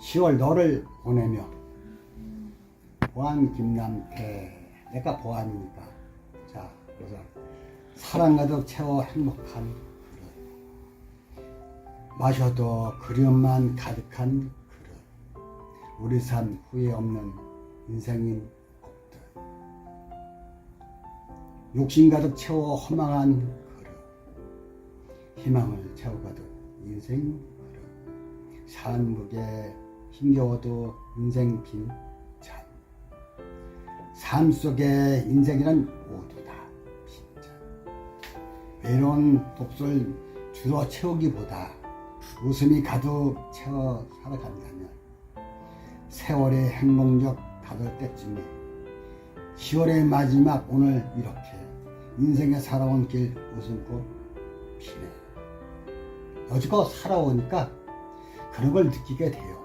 10월 너를 보내며 보안 김남태 내가 보안이니까. 자 그래서 사랑 가득 채워 행복한 그릇. 마셔도 그리움만 가득한 그릇. 우리 삶 후회 없는 인생인 곡들. 욕심 가득 채워 허망한 그릇. 희망을 채워 가득 인생 그릇. 산무게 힘겨워도 인생 빈 잔. 삶 속에 인생이란 모두 다 빈 잔. 외로운 독설 주로 채우기보다 웃음이 가득 채워 살아간다면 세월의 행복력 다들 때쯤에 10월의 마지막 오늘 이렇게 인생에 살아온 길 웃음꽃 피네. 여지껏 살아오니까 그런 걸 느끼게 돼요